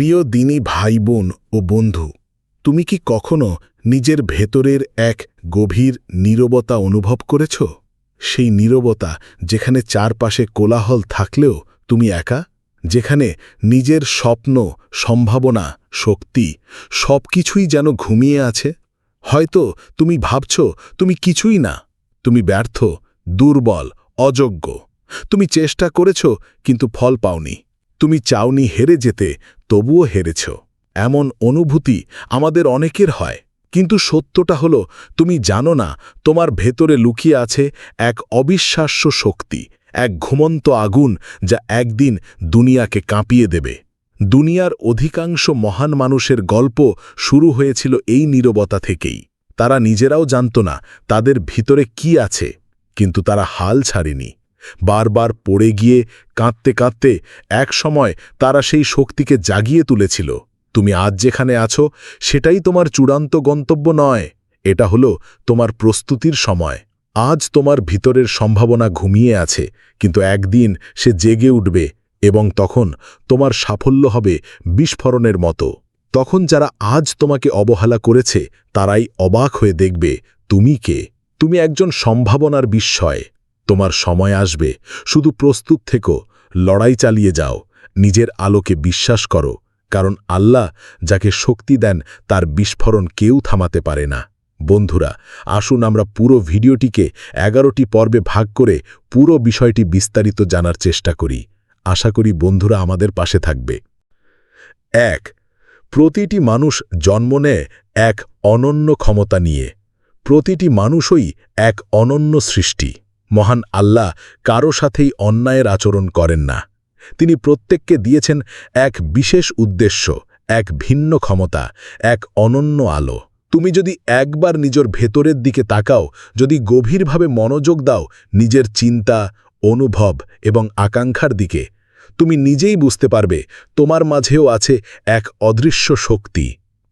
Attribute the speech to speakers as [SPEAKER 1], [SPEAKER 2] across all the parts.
[SPEAKER 1] প্রিয় দিনী ভাই বোন ও বন্ধু, তুমি কি কখনো নিজের ভেতরের এক গভীর নীরবতা অনুভব করেছ? সেই নীরবতা যেখানে চারপাশে কোলাহল থাকলেও তুমি একা, যেখানে নিজের স্বপ্ন, সম্ভাবনা, শক্তি সব কিছুই যেন ঘুমিয়ে আছে? হয়তো তুমি ভাবছ তুমি কিছুই না, তুমি ব্যর্থ, দুর্বল, অযোগ্য, তুমি চেষ্টা করেছ কিন্তু ফল পাওনি। তুমি চাওনি হেরে যেতে, তবুও হেরেছ। এমন অনুভূতি আমাদের অনেকের হয়। কিন্তু সত্যটা হল, তুমি জানো না, তোমার ভেতরে লুকিয়ে আছে এক অবিশ্বাস্য শক্তি, এক ঘুমন্ত আগুন যা একদিন দুনিয়াকে কাঁপিয়ে দেবে। দুনিয়ার অধিকাংশ মহান মানুষের গল্প শুরু হয়েছিল এই নীরবতা থেকেই। তারা নিজেরাও জানত না তাদের ভিতরে কি আছে, কিন্তু তারা হাল ছাড়েনি। বারবার পড়ে গিয়ে কাঁদতে কাঁদতে এক সময় তারা সেই শক্তিকে জাগিয়ে তুলেছিল। তুমি আজ যেখানে আছো, সেটাই তোমার চূড়ান্ত গন্তব্য নয়। এটা হলো তোমার প্রস্তুতির সময়। আজ তোমার ভিতরের সম্ভাবনা ঘুমিয়ে আছে, কিন্তু একদিন সে জেগে উঠবে এবং তখন তোমার সাফল্য হবে বিস্ফোরণের মতো। তখন যারা আজ তোমাকে অবহেলা করেছে, তারাই অবাক হয়ে দেখবে, তুমি কে? তুমি একজন সম্ভাবনার বিস্ময়। তোমার সময় আসবে, শুধু প্রস্তুত থেকো, লড়াই চালিয়ে যাও, নিজের আলোকে বিশ্বাস করো, কারণ আল্লাহ যাকে শক্তি দেন তার বিস্ফোরণ কেউ থামাতে পারে না। বন্ধুরা, আসুন আমরা পুরো ভিডিওটিকে এগারোটি পর্বে ভাগ করে পুরো বিষয়টি বিস্তারিত জানার চেষ্টা করি। আশা করি বন্ধুরা আমাদের পাশে থাকবে। এক, প্রতিটি মানুষ জন্ম নেয় এক অনন্য ক্ষমতা নিয়ে। প্রতিটি মানুষই এক অনন্য সৃষ্টি। মহান আল্লাহ কারও সাথেই অন্যায়ের আচরণ করেন না। তিনি প্রত্যেককে দিয়েছেন এক বিশেষ উদ্দেশ্য, এক ভিন্ন ক্ষমতা, এক অনন্য আলো। তুমি যদি একবার নিজের ভেতরের দিকে তাকাও, যদি গভীরভাবে মনোযোগ দাও নিজের চিন্তা, অনুভব এবং আকাঙ্ক্ষার দিকে, তুমি নিজেই বুঝতে পারবে তোমার মাঝেও আছে এক অদৃশ্য শক্তি।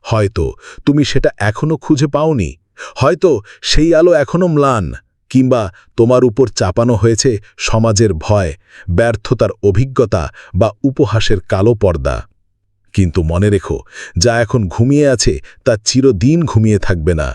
[SPEAKER 1] হয়তো তুমি সেটা এখনও খুঁজে পাওনি, হয়তো সেই আলো এখনও ম্লান। কিংবা তোমার উপর চাপানো হয়েছে সমাজের ভয়, ব্যর্থতার অভিজ্ঞতা বা উপহাসের কালো পর্দা। কিন্তু মনে রেখো, যা এখন ঘুমিয়ে আছে, তা চিরদিন ঘুমিয়ে থাকবে না।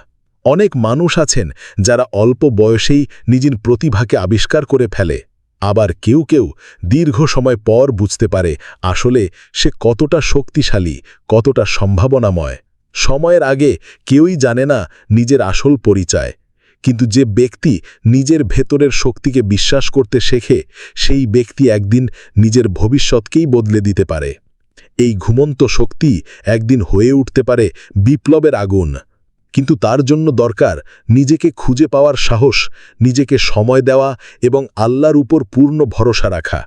[SPEAKER 1] অনেক মানুষ আছেন যারা অল্প বয়সেই নিজের প্রতিভাকে আবিষ্কার করে ফেলে। আবার কেউ কেউ দীর্ঘ সময় পর বুঝতে পারে আসলে সে কতটা শক্তিশালী, কতটা সম্ভাবনাময়। সময়ের আগে কেউই জানে না নিজের আসল পরিচয়। কিন্তু যে ব্যক্তি নিজের ভেতরের শক্তিকে বিশ্বাস করতে শেখে, সেই ব্যক্তি একদিন নিজের ভবিষ্যৎকেই বদলে দিতে পারে। এই ঘুমন্ত শক্তি একদিন হয়ে উঠতে পারে বিপ্লবের আগুন। কিন্তু তার জন্য দরকার নিজেকে খুঁজে পাওয়ার সাহস, নিজেকে সময় দেওয়া এবং আল্লাহর উপর পূর্ণ ভরসা রাখা।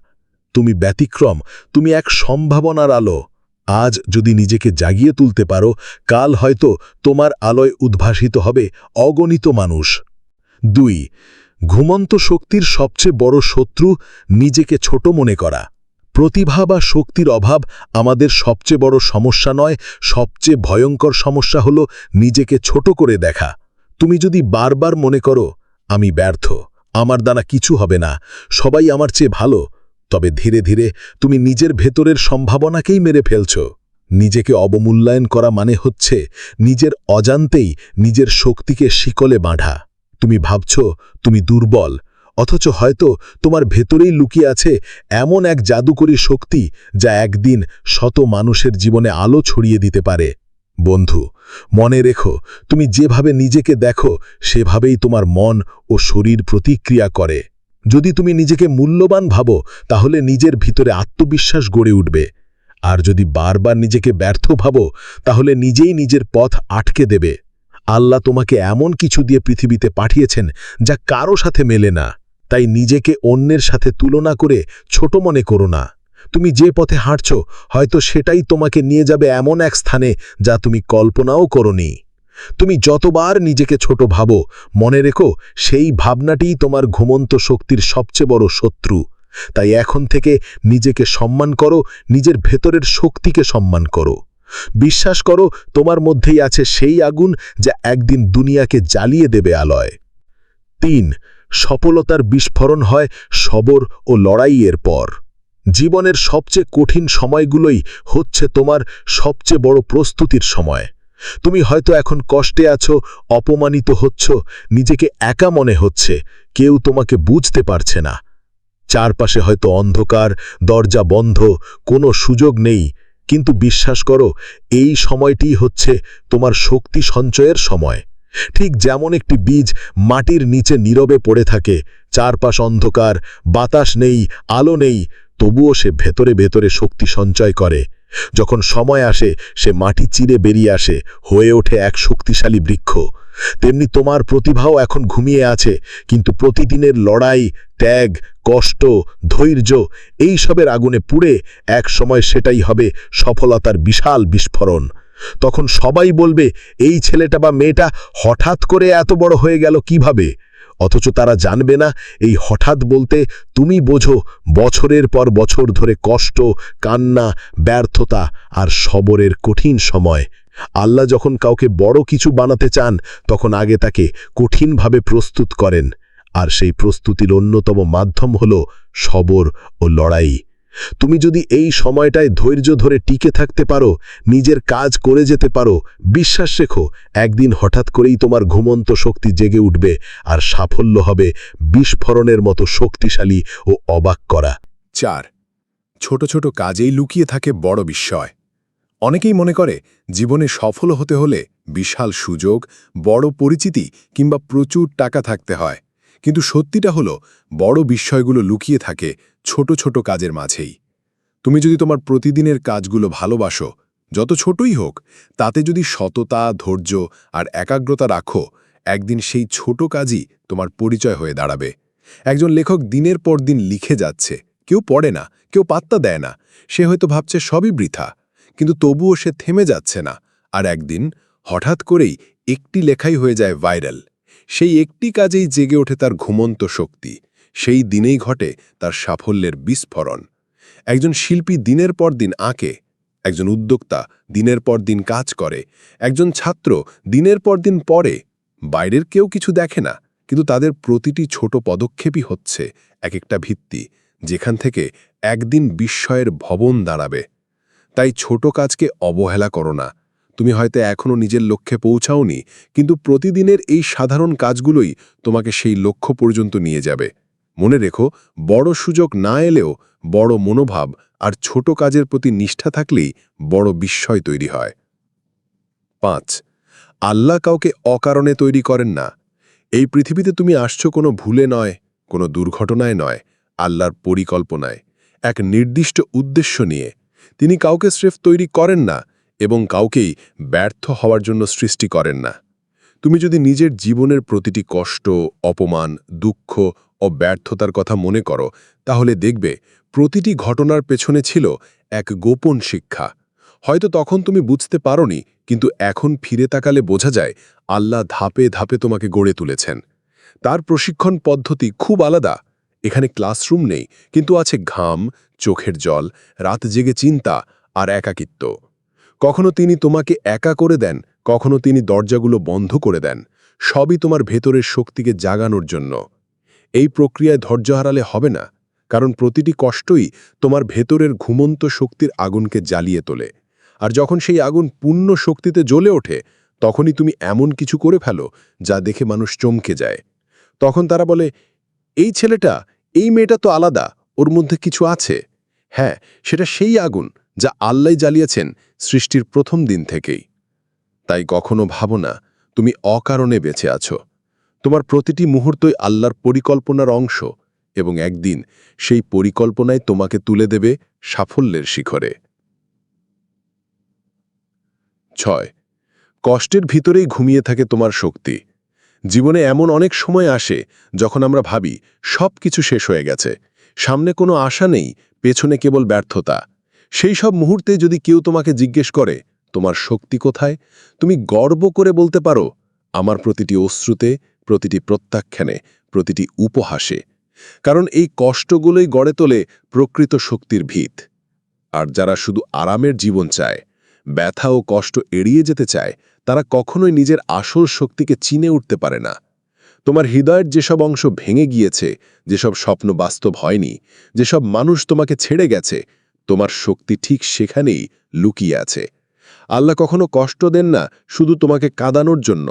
[SPEAKER 1] তুমি ব্যতিক্রম, তুমি এক সম্ভাবনার আলো। আজ যদি নিজেকে জাগিয়ে তুলতে পারো, কাল হয়তো তোমার আলোয় উদ্ভাসিত হবে অগণিত মানুষ। দুই, ঘুমন্ত শক্তির সবচেয়ে বড় শত্রু নিজেকে ছোট মনে করা। প্রতিভা বা শক্তির অভাব আমাদের সবচেয়ে বড় সমস্যা নয়, সবচেয়ে ভয়ঙ্কর সমস্যা হল নিজেকে ছোট করে দেখা। তুমি যদি বারবার মনে করো, আমি ব্যর্থ, আমার দ্বারা কিছু হবে না, সবাই আমার চেয়ে ভালো, তবে ধীরে ধীরে তুমি নিজের ভেতরের সম্ভাবনাকেই মেরে ফেলছ। নিজেকে অবমূল্যায়ন করা মানে হচ্ছে নিজের অজান্তেই নিজের শক্তিকে শিকলে বাঁধা। তুমি ভাবছ তুমি দুর্বল, অথচ হয়তো তোমার ভেতরেই লুকিয়ে আছে এমন এক জাদুকরী শক্তি যা একদিন শত মানুষের জীবনে আলো ছড়িয়ে দিতে পারে। বন্ধু, মনে রেখো, তুমি যেভাবে নিজেকে দেখো, সেভাবেই তোমার মন ও শরীর প্রতিক্রিয়া করে। যদি তুমি নিজেকে মূল্যবান ভাবো, তাহলে নিজের ভিতরে আত্মবিশ্বাস গড়ে উঠবে। আর যদি বারবার নিজেকে ব্যর্থ ভাবো, তাহলে নিজেই নিজের পথ আটকে দেবে। আল্লাহ তোমাকে এমন কিছু দিয়ে পৃথিবীতে পাঠিয়েছেন যা কারও সাথে মেলে না। তাই নিজেকে অন্যের সাথে তুলনা করে ছোট মনে করো না। তুমি যে পথে হাঁটছ, হয়তো সেটাই তোমাকে নিয়ে যাবে এমন এক স্থানে যা তুমি কল্পনাও করনি। তুমি যতবার নিজেকে ছোট ভাবো, মনে রেখো সেই ভাবনাটিই তোমার ঘুমন্ত শক্তির সবচেয়ে বড় শত্রু। তাই এখন থেকে নিজেকে সম্মান করো, নিজের ভেতরের শক্তিকে সম্মান করো। বিশ্বাস করো, তোমার মধ্যেই আছে সেই আগুন যা একদিন দুনিয়াকে জ্বালিয়ে দেবে আলয়। তিন, সফলতার বিস্ফোরণ হয় সবর ও লড়াইয়ের পর। জীবনের সবচেয়ে কঠিন সময়গুলোই হচ্ছে তোমার সবচেয়ে বড় প্রস্তুতির সময়। তুমি হয়তো এখন কষ্টে আছো, অপমানিত হচ্ছ, নিজেকে একা মনে হচ্ছে, কেউ তোমাকে বুঝতে পারছে না। চারপাশে হয়তো অন্ধকার, দরজা বন্ধ, কোনো সুযোগ নেই কিন্তু বিশ্বাস করো, এই সময়টি হচ্ছে তোমার শক্তি সঞ্চয়ের সময়। ঠিক যেমন একটি বীজ মাটির নিচে নীরবে পড়ে থাকে, চারপাশ অন্ধকার, বাতাস নেই, আলো নেই, তবুও সে ভেতরে ভেতরে শক্তি সঞ্চয় করে। যখন সময় আসে, সে মাটি চিরে বেরিয়ে আসে, হয়ে ওঠে এক শক্তিশালী বৃক্ষ। তেমনি তোমার প্রতিভাও এখন ঘুমিয়ে আছে, কিন্তু প্রতিদিনের লড়াই, ত্যাগ, কষ্ট, ধৈর্য এই সবের আগুনে পুড়ে এক সময় সেটাই হবে সফলতার বিশাল বিস্ফোরণ। তখন সবাই বলবে, এই ছেলেটা বা মেয়েটা হঠাৎ করে এত বড় হয়ে গেল কীভাবে? অথচ তারা জানবে না, এই হঠাৎ বলতে তুমি বোঝো, বছরের পর বছর ধরে কষ্ট, কান্না, ব্যর্থতা আর সবরের কঠিন সময়। আল্লাহ যখন কাউকে বড় কিছু বানাতে চান, তখন আগে তাকে কঠিনভাবে প্রস্তুত করেন। আর সেই প্রস্তুতির অন্যতম মাধ্যম হল সবর ও লড়াই। তুমি যদি এই সময়টায় ধৈর্য ধরে টিকে থাকতে পারো, নিজের কাজ করে যেতে পারো, বিশ্বাস রেখো, একদিন হঠাৎ করেই তোমার ঘুমন্ত শক্তি জেগে উঠবে আর সাফল্য হবে বিস্ফোরণের মতো শক্তিশালী ও অবাক করা।
[SPEAKER 2] চার, ছোট ছোট কাজেই লুকিয়ে থাকে বড় বিস্ময়। অনেকেই মনে করে জীবনে সফল হতে হলে বিশাল সুযোগ, বড় পরিচিতি কিংবা প্রচুর টাকা থাকতে হয়। কিন্তু সত্যিটা হলো, বড় বিষয়গুলো লুকিয়ে থাকে ছোট ছোট কাজের মাঝেই। তুমি যদি তোমার প্রতিদিনের কাজগুলো ভালোবাসো, যত ছোটই হোক, তাতে যদি সততা, ধৈর্য আর একাগ্রতা রাখো, একদিন সেই ছোট কাজই তোমার পরিচয় হয়ে দাঁড়াবে। একজন লেখক দিনের পর দিন লিখে যাচ্ছে, কেউ পড়ে না, কেউ পাত্তা দেয় না, সে হয়তো ভাবছে সবই বৃথা। কিন্তু তবুও সে থেমে যাচ্ছে না। আর একদিন হঠাৎ করেই একটি লেখাই হয়ে যায় ভাইরাল। সেই একটি কাজেই জেগে ওঠে তার ঘুমন্ত শক্তি। সেই দিনেই ঘটে তার সাফল্যের বিস্ফোরণ। একজন শিল্পী দিনের পর দিন আঁকে, একজন উদ্যোক্তা দিনের পর দিন কাজ করে, একজন ছাত্র দিনের পর দিন পড়ে, বাইরের কেউ কিছু দেখে না, কিন্তু তাদের প্রতিটি ছোট পদক্ষেপই হচ্ছে এক একটা ভিত্তি, যেখান থেকে একদিন বিস্ময়ের ভবন দাঁড়াবে। তাই ছোট কাজকে অবহেলা করো না। তুমি হয়তো এখনও নিজের লক্ষ্যে পৌঁছাওনি, কিন্তু প্রতিদিনের এই সাধারণ কাজগুলোই তোমাকে সেই লক্ষ্য পর্যন্ত নিয়ে যাবে। মনে রেখো, বড় সুযোগ না এলেও বড় মনোভাব আর ছোট কাজের প্রতি নিষ্ঠা থাকলেই বড় বিস্ময় তৈরি হয়। পাঁচ, আল্লাহ কাউকে অকারণে তৈরি করেন না। এই পৃথিবীতে তুমি আসছো কোনো ভুলে নয়, কোনো দুর্ঘটনায় নয়, আল্লাহর পরিকল্পনায়, এক নির্দিষ্ট উদ্দেশ্য নিয়ে। তিনি কাউকে স্রেফ তৈরি করেন না এবং কাউকেই ব্যর্থ হওয়ার জন্য সৃষ্টি করেন না। তুমি যদি নিজের জীবনের প্রতিটি কষ্ট, অপমান, দুঃখ ও ব্যর্থতার কথা মনে করো, তাহলে দেখবে প্রতিটি ঘটনার পেছনে ছিল এক গোপন শিক্ষা। হয়তো তখন তুমি বুঝতে পারোনি, কিন্তু এখন ফিরে তাকালে বোঝা যায় আল্লাহ ধাপে ধাপে তোমাকে গড়ে তুলেছেন। তার প্রশিক্ষণ পদ্ধতি খুব আলাদা এখানে ক্লাসরুম নেই, কিন্তু আছে ঘাম, চোখের জল, রাত জেগে চিন্তা আর একাকিত্ব। কখনো তিনি তোমাকে একা করে দেন, কখনো তিনি দরজাগুলো বন্ধ করে দেন। সবই তোমার ভেতরের শক্তিকে জাগানোর জন্য। এই প্রক্রিয়ায় ধৈর্য হারালে হবে না, কারণ প্রতিটি কষ্টই তোমার ভেতরের ঘুমন্ত শক্তির আগুনকে জ্বালিয়ে তোলে। আর যখন সেই আগুন পূর্ণ শক্তিতে জ্বলে ওঠে, তখনই তুমি এমন কিছু করে ফেলো যা দেখে মানুষ চমকে যায়। তখন তারা বলে, এই ছেলেটা এই মেয়েটা তো আলাদা, ওর মধ্যে কিছু আছে। হ্যাঁ সেটা সেই আগুন যা আল্লাহ জ্বালিয়েছেন সৃষ্টির প্রথম দিন থেকেই। তাই কখনো ভাবো না, তুমি অকারণে বেঁচে আছো। তোমার প্রতিটি মুহূর্তই আল্লাহর পরিকল্পনার অংশ এবং একদিন সেই পরিকল্পনায় তোমাকে তুলে দেবে সাফল্যের শিখরে। ছয়, কষ্টের ভিতরেই ঘুমিয়ে থাকে তোমার শক্তি। জীবনে এমন অনেক সময় আসে যখন আমরা ভাবি সব কিছু শেষ হয়ে গেছে। সামনে কোনো আশা নেই, পেছনে কেবল ব্যর্থতা। সেই সব মুহূর্তে যদি কেউ তোমাকে জিজ্ঞেস করে, তোমার শক্তি কোথায়? তুমি গর্ব করে বলতে পারো, আমার প্রতিটি অশ্রুতে, প্রতিটি প্রত্যাখ্যানে, প্রতিটি উপহাসে। কারণ এই কষ্টগুলোই গড়ে তোলে প্রকৃত শক্তির ভিত। আর যারা শুধু আরামের জীবন চায়, ব্যথা ও কষ্ট এড়িয়ে যেতে চায় তারা কখনোই নিজের আসল শক্তিকে চিনে উঠতে পারে না। তোমার হৃদয়ের যেসব অংশ ভেঙে গিয়েছে, যেসব স্বপ্ন বাস্তব হয়নি, যেসব মানুষ তোমাকে ছেড়ে গেছে, তোমার শক্তি ঠিক সেখানেই লুকিয়ে আছে। আল্লাহ কখনো কষ্ট দেন না, শুধু তোমাকে কাঁদানোর জন্য।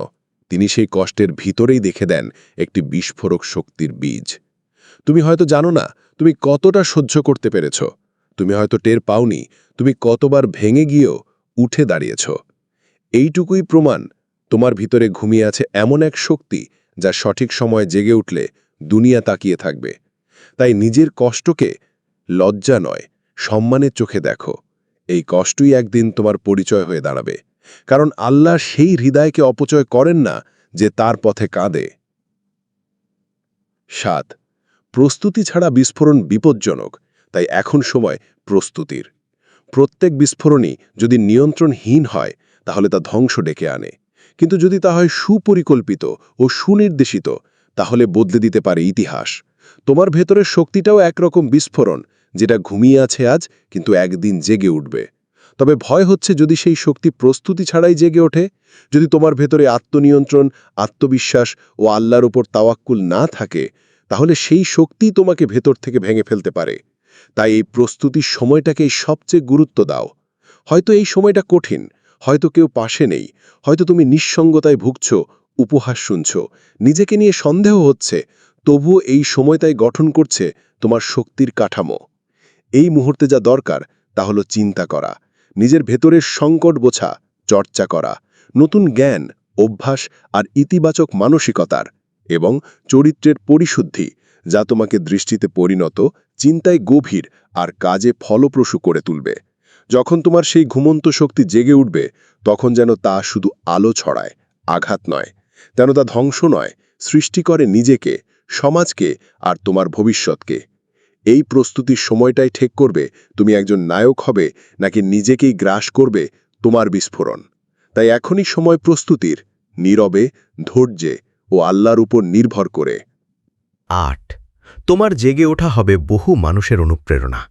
[SPEAKER 2] তিনি সেই কষ্টের ভিতরেই দেখে দেন একটি বিস্ফোরক শক্তির বীজ। তুমি হয়তো জানো না, তুমি কতটা সহ্য করতে পেরেছ। তুমি হয়তো টের পাওনি, তুমি কতবার ভেঙে গিয়েও উঠে দাঁড়িয়েছ। এইটুকুই প্রমাণ, তোমার ভিতরে ঘুমিয়ে আছে এমন এক শক্তি যা সঠিক সময়ে জেগে উঠলে দুনিয়া তাকিয়ে থাকবে। তাই নিজের কষ্টকে লজ্জা নয়, সম্মানের চোখে দেখো। এই কষ্টই একদিন তোমার পরিচয় হয়ে দাঁড়াবে। কারণ আল্লাহ সেই হৃদয়কে অপচয় করেন না যে তার পথে কাঁদে। সাত, প্রস্তুতি ছাড়া বিস্ফোরণ বিপজ্জনক, তাই এখন সময় প্রস্তুতির। প্রত্যেক বিস্ফোরণই যদি নিয়ন্ত্রণহীন হয় তাহলে তা ধ্বংস ডেকে আনে। কিন্তু যদি তা হয় সুপরিকল্পিত ও সুনির্দেশিত, তাহলে বদলে দিতে পারে ইতিহাস। তোমার ভেতরের শক্তিটাও একরকম বিস্ফোরণ, যেটা ঘুমিয়ে আছে আজ, কিন্তু একদিন জেগে উঠবে। তবে ভয় হচ্ছে যদি সেই শক্তি প্রস্তুতি ছাড়াই জেগে ওঠে, যদি তোমার ভেতরে আত্মনিয়ন্ত্রণ, আত্মবিশ্বাস ও আল্লাহর ওপর তাওয়াক্কুল না থাকে, তাহলে সেই শক্তি তোমাকে ভেতর থেকে ভেঙে ফেলতে পারে। তাই এই প্রস্তুতির সময়টাকেই সবচেয়ে গুরুত্ব দাও। হয়তো এই সময়টা কঠিন হয়তো কেউ পাশে নেই, হয়তো তুমি নিঃসঙ্গতায় ভুগছ, উপহাস শুনছ, নিজেকে নিয়ে সন্দেহ হচ্ছে, তবুও এই সময়টাই গঠন করছে তোমার শক্তির কাঠামো। এই মুহূর্তে যা দরকার, তা হলো চিন্তা করা, নিজের ভেতরের সংকট বোঝা, চর্চা করা, নতুন জ্ঞান, অভ্যাস আর ইতিবাচক মানসিকতার এবং চরিত্রের পরিশুদ্ধি, যা তোমাকে দৃষ্টিতে পরিণত, চিন্তায় গভীর আর কাজে ফলপ্রসূ করে তুলবে। যখন তোমার সেই ঘুমন্ত শক্তি জেগে উঠবে, তখন যেন তা শুধু আলো ছড়ায়, আঘাত নয়, যেন তা ধ্বংস নয়, সৃষ্টি করে নিজেকে, সমাজকে আর তোমার ভবিষ্যৎকে। এই প্রস্তুতির সময়টাই ঠিক করবে, তুমি একজন নায়ক হবে, নাকি নিজেকেই গ্রাস করবে তোমার বিস্ফোরণ। তাই এখনই সময় প্রস্তুতির, নীরবে, ধৈর্যে ও আল্লাহর উপর নির্ভর করে।
[SPEAKER 3] আট, তোমার জেগে ওঠা হবে বহু মানুষের অনুপ্রেরণা।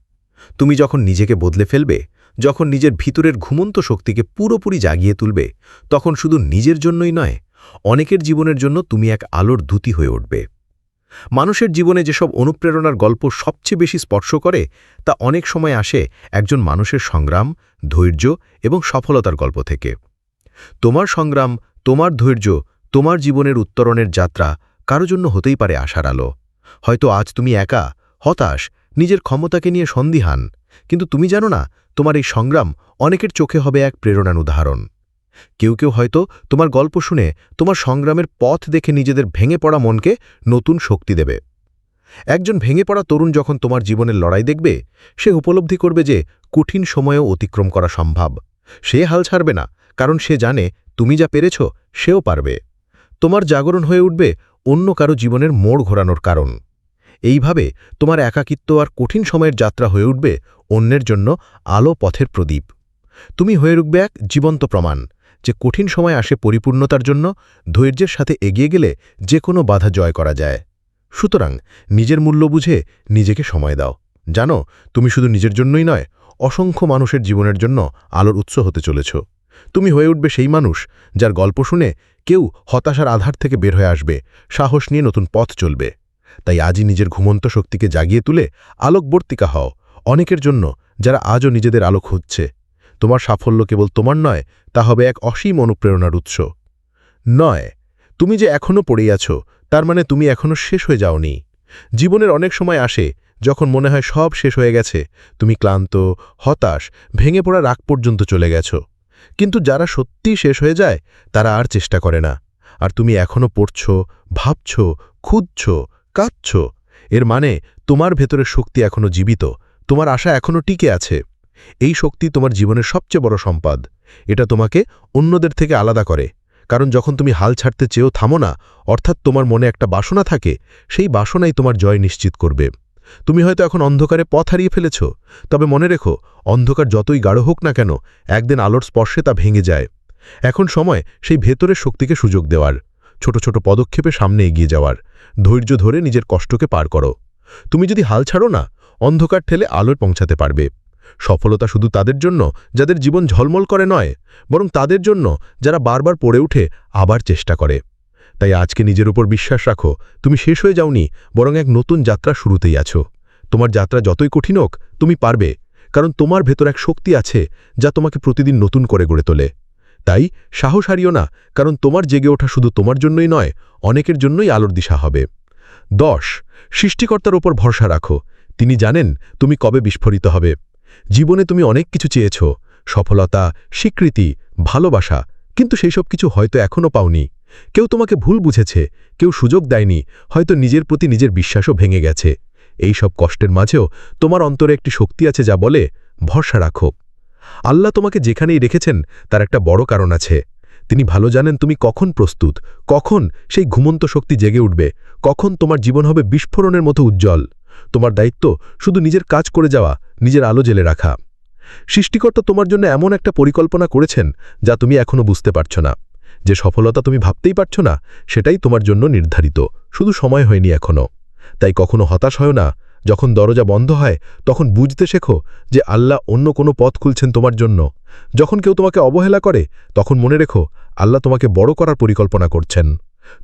[SPEAKER 3] তুমি যখন নিজেকে বদলে ফেলবে যখন নিজের ভিতরের ঘুমন্ত শক্তিকে পুরোপুরি জাগিয়ে তুলবে, তখন শুধু নিজের জন্যই নয়, অনেকের জীবনের জন্য তুমি এক আলোর দূতি হয়ে উঠবে। মানুষের জীবনে যেসব অনুপ্রেরণার গল্প সবচেয়ে বেশি স্পর্শ করে, তা অনেক সময় আসে একজন মানুষের সংগ্রাম, ধৈর্য এবং সফলতার গল্প থেকে। তোমার সংগ্রাম, তোমার ধৈর্য, তোমার জীবনের উত্তরণের যাত্রা কারও জন্য হতেই পারে আশার আলো। হয়তো আজ তুমি একা, হতাশ নিজের ক্ষমতাকে নিয়ে সন্দিহান। কিন্তু তুমি জানো না, তোমার এই সংগ্রাম অনেকের চোখে হবে এক প্রেরণার উদাহরণ। কেউ কেউ হয়তো তোমার গল্প শুনে তোমার সংগ্রামের পথ দেখে নিজেদের ভেঙে পড়া মনকে নতুন শক্তি দেবে। একজন ভেঙে পড়া তরুণ যখন তোমার জীবনের লড়াই দেখবে, সে উপলব্ধি করবে যে কঠিন সময়েও অতিক্রম করা সম্ভব। সে হাল ছাড়বে না, কারণ সে জানে তুমি যা পেরেছ সেও পারবে। তোমার জাগরণ হয়ে উঠবে অন্য কারও জীবনের মোড় ঘোরানোর কারণ। এইভাবে তোমার একাকিত্ব আর কঠিন সময়ের যাত্রা হয়ে উঠবে অন্যের জন্য আলো পথের প্রদীপ। তুমি হয়ে উঠবে এক জীবন্ত প্রমাণ যে কঠিন সময় আসে পরিপূর্ণতার জন্য, ধৈর্যের সাথে এগিয়ে গেলে যে কোনো বাধা জয় করা যায়। সুতরাং নিজের মূল্য বুঝে নিজেকে সময় দাও। জানো, তুমি শুধু নিজের জন্যই নয়, অসংখ্য মানুষের জীবনের জন্য আলোর উৎস হতে চলেছ। তুমি হয়ে উঠবে সেই মানুষ যার গল্প শুনে কেউ হতাশার আধার থেকে বের হয়ে আসবে, সাহস নিয়ে নতুন পথ চলবে। তাই আজই নিজের ঘুমন্ত শক্তিকে জাগিয়ে তুলে আলোকবর্তিকা হও। অনেকের জন্য যারা আজও নিজেদের আলো খুঁজছে, তোমার সাফল্য কেবল তোমার নয়, তা হবে এক অসীম অনুপ্রেরণার উৎস। নয়, তুমি যে এখনও পড়েই আছো, তার মানে তুমি এখনও শেষ হয়ে যাওনি। জীবনের অনেক সময় আসে যখন মনে হয় সব শেষ হয়ে গেছে, তুমি ক্লান্ত, হতাশ, ভেঙে পড়া রাগ পর্যন্ত চলে গেছো। কিন্তু যারা সত্যিই শেষ হয়ে যায়, তারা আর চেষ্টা করে না। আর তুমি এখনও পড়ছ, ভাবছ, খুঁজছ কাঁদছ? এর মানে তোমার ভেতরের শক্তি এখনও জীবিত, তোমার আশা এখনও টিকে আছে। এই শক্তি তোমার জীবনের সবচেয়ে বড় সম্পদ। এটা তোমাকে অন্যদের থেকে আলাদা করে। কারণ যখন তুমি হাল ছাড়তে চেয়েও থামো না, অর্থাৎ তোমার মনে একটা বাসনা থাকে, সেই বাসনাই তোমার জয় নিশ্চিত করবে। তুমি হয়তো এখন অন্ধকারে পথ হারিয়ে ফেলেছ, তবে মনে রেখো, অন্ধকার যতই গাঢ় হোক না কেন, একদিন আলোর স্পর্শে তা ভেঙে যায়। এখন সময় সেই ভেতরের শক্তিকে সুযোগ দেওয়ার। ছোট ছোট পদক্ষেপে সামনে এগিয়ে যাওয়ার। ধৈর্য ধরে নিজের কষ্টকে পার করো। তুমি যদি হাল ছাড়ো না, অন্ধকার ঠেলে আলোর পৌঁছাতে পারবে। সফলতা শুধু তাদের জন্য, যাদের জীবন ঝলমল করে নয়, বরং তাদের জন্য, যারা বারবার পড়ে উঠে আবার চেষ্টা করে। তাই আজকে নিজের উপর বিশ্বাস রাখো, তুমি শেষ হয়ে যাওনি, বরং এক নতুন যাত্রা শুরুতেই আছো। তোমার যাত্রা যতই কঠিন হোক, তুমি পারবে, কারণ তোমার ভেতর এক শক্তি আছে, যা তোমাকে প্রতিদিন নতুন করে গড়ে তোলে। তাই সাহস হারিও না, কারণ তোমার জেগে ওঠা শুধু তোমার জন্যই নয়, অনেকের জন্যই আলোর দিশা হবে। দশ, সৃষ্টিকর্তার ওপর ভরসা রাখো। তিনি জানেন তুমি কবে বিস্ফোরিত হবে। জীবনে তুমি অনেক কিছু চেয়েছ, সফলতা, স্বীকৃতি, ভালোবাসা, কিন্তু সেই সব কিছু হয়তো এখনও পাওনি। কেউ তোমাকে ভুল বুঝেছে, কেউ সুযোগ দেয়নি, হয়তো নিজের প্রতি নিজের বিশ্বাসও ভেঙে গেছে। এই সব কষ্টের মাঝেও তোমার অন্তরে একটি শক্তি আছে যা বলে, ভরসা রাখো। আল্লাহ তোমাকে যেখানেই রেখেছেন, তার একটা বড় কারণ আছে। তিনি ভালো জানেন তুমি কখন প্রস্তুত, কখন সেই ঘুমন্ত শক্তি জেগে উঠবে, কখন তোমার জীবন হবে বিস্ফোরণের মতো উজ্জ্বল। তোমার দায়িত্ব শুধু নিজের কাজ করে যাওয়া, নিজের আলো জেলে রাখা। সৃষ্টিকর্তা তোমার জন্য এমন একটা পরিকল্পনা করেছেন, যা তুমি এখনও বুঝতে পারছ না। যে সফলতা তুমি ভাবতেই পারছ না, সেটাই তোমার জন্য নির্ধারিত। শুধু সময় হয়নি এখনও তাই কখনো হতাশ হয় না যখন দরজা বন্ধ হয়, তখন বুঝতে শেখো যে আল্লাহ অন্য কোনো পথ খুলছেন তোমার জন্য। যখন কেউ তোমাকে অবহেলা করে, তখন মনে রেখো, আল্লাহ তোমাকে বড় করার পরিকল্পনা করছেন।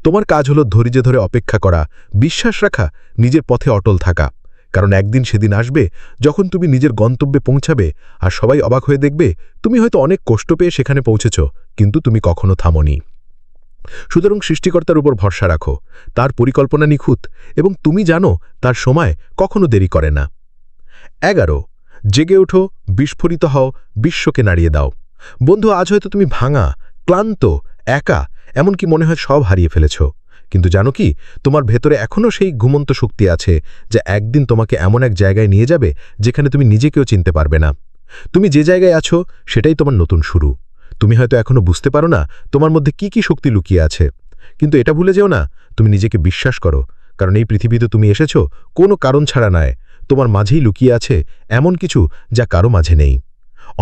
[SPEAKER 3] তোমার কাজ হলো ধৈর্য ধরে অপেক্ষা করা, বিশ্বাস রাখা, নিজের পথে অটল থাকা। কারণ একদিন সেদিন আসবে, যখন তুমি নিজের গন্তব্যে পৌঁছাবে, আর সবাই অবাক হয়ে দেখবে, তুমি হয়তো অনেক কষ্ট পেয়ে সেখানে পৌঁছেছ, কিন্তু তুমি কখনো থামনি। সুতরাং সৃষ্টিকর্তার উপর ভরসা রাখো। তার পরিকল্পনা নিখুঁত এবং তুমি জানো তার সময় কখনো দেরি করে না। এগারো, জেগে ওঠো, বিস্ফোরিত হও, বিশ্বকে নাড়িয়ে দাও। বন্ধু, আজ হয়তো তুমি ভাঙা, ক্লান্ত, একা, এমনকি মনে হয় সব হারিয়ে ফেলেছ। কিন্তু জানো কি, তোমার ভেতরে এখনও সেই ঘুমন্ত শক্তি আছে যা একদিন তোমাকে এমন এক জায়গায় নিয়ে যাবে যেখানে তুমি নিজেকেও চিনতে পারবে না। তুমি যে জায়গায় আছো, সেটাই তোমার নতুন শুরু। তুমি হয়তো এখনও বুঝতে পারো না তোমার মধ্যে কি কি শক্তি লুকিয়ে আছে। কিন্তু এটা ভুলে যেও না, তুমি নিজেকে বিশ্বাস করো, কারণ এই পৃথিবীতে তুমি এসেছ কোনো কারণ ছাড়া নয়, তোমার মাঝেই লুকিয়ে আছে এমন কিছু যা কারও মাঝে নেই।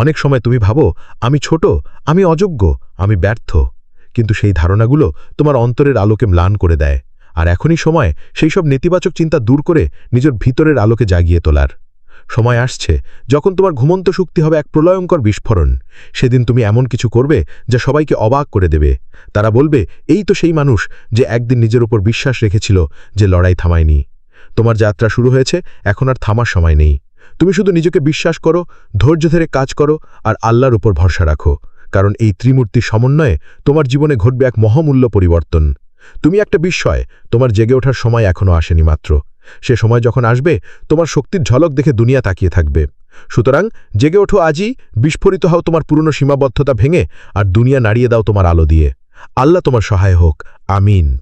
[SPEAKER 3] অনেক সময় তুমি ভাবো, আমি ছোট, আমি অযোগ্য, আমি ব্যর্থ, কিন্তু সেই ধারণাগুলো তোমার অন্তরের আলোকে ম্লান করে দেয়, আর এখনই সময় সেই সব নেতিবাচক চিন্তা দূর করে নিজের ভিতরের আলোকে জাগিয়ে তোলার। সময় আসছে যখন তোমার ঘুমন্ত শক্তি হবে এক প্রলয়ঙ্কর বিস্ফোরণ। সেদিন তুমি এমন কিছু করবে যা সবাইকে অবাক করে দেবে। তারা বলবে, এই তো সেই মানুষ যে একদিন নিজের উপর বিশ্বাস রেখেছিল যে লড়াই থামায়নি। তোমার যাত্রা শুরু হয়েছে, এখন আর থামার সময় নেই। তুমি শুধু নিজেকে বিশ্বাস করো, ধৈর্য ধরে কাজ করো আর আল্লাহর উপর ভরসা রাখো। কারণ এই ত্রিমূর্তির সমন্বয়ে তোমার জীবনে ঘটবে এক মহামূল্য পরিবর্তন। তুমি একটা বিস্ময়, তোমার জেগে ওঠার সময় এখনও আসেনি মাত্র। সে সময় যখন আসবে, তোমার শক্তির ঝলক দেখে দুনিয়া তাকিয়ে থাকবে। সুতরাং জেগে ওঠো আজই বিস্ফোরিত হও তোমার পুরনো সীমাবদ্ধতা ভেঙে, আর দুনিয়া নাড়িয়ে দাও তোমার আলো দিয়ে। আল্লাহ তোমার সহায় হোক। আমিন।